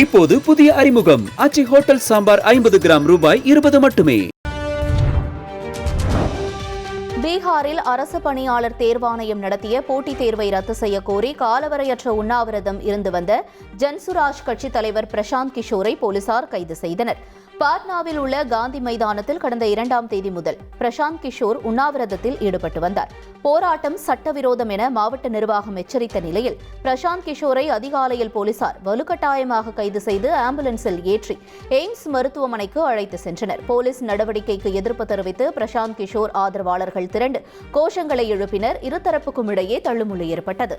இப்போது புதிய அறிமுகம். அச்சி ஹோட்டல் சாம்பார் ஐம்பது கிராம் ரூபாய் இருபது மட்டுமே. பீகாரில் அரசு பணியாளர் தேர்வாணையம் நடத்திய போட்டித் தேர்வை ரத்து செய்ய கோரி காலவரையற்ற உண்ணாவிரதம் இருந்து வந்த ஜன்சுராஜ் கட்சி தலைவர் பிரசாந்த் கிஷோரை போலீசார் கைது செய்தனர். பாட்னாவில் உள்ள காந்தி மைதானத்தில் கடந்த இரண்டாம் தேதி முதல் பிரசாந்த் கிஷோர் உண்ணாவிரதத்தில் ஈடுபட்டு வந்தார். போராட்டம் சட்டவிரோதம் என மாவட்ட நிர்வாகம் எச்சரித்த நிலையில் பிரசாந்த் கிஷோரை அதிகாலையில் போலீசார் வலுக்கட்டாயமாக கைது செய்து ஆம்புலன்ஸில் ஏற்றி எய்ம்ஸ் மருத்துவமனைக்கு அழைத்து சென்றனர். போலீஸ் நடவடிக்கைக்கு எதிர்ப்பு தெரிவித்து பிரசாந்த் கிஷோர் ஆதரவாளர்கள் திரண்டு கோஷங்களை எழுப்பினர். இருதரப்புக்கும் இடையே தள்ளுமுள்ளு ஏற்பட்டது.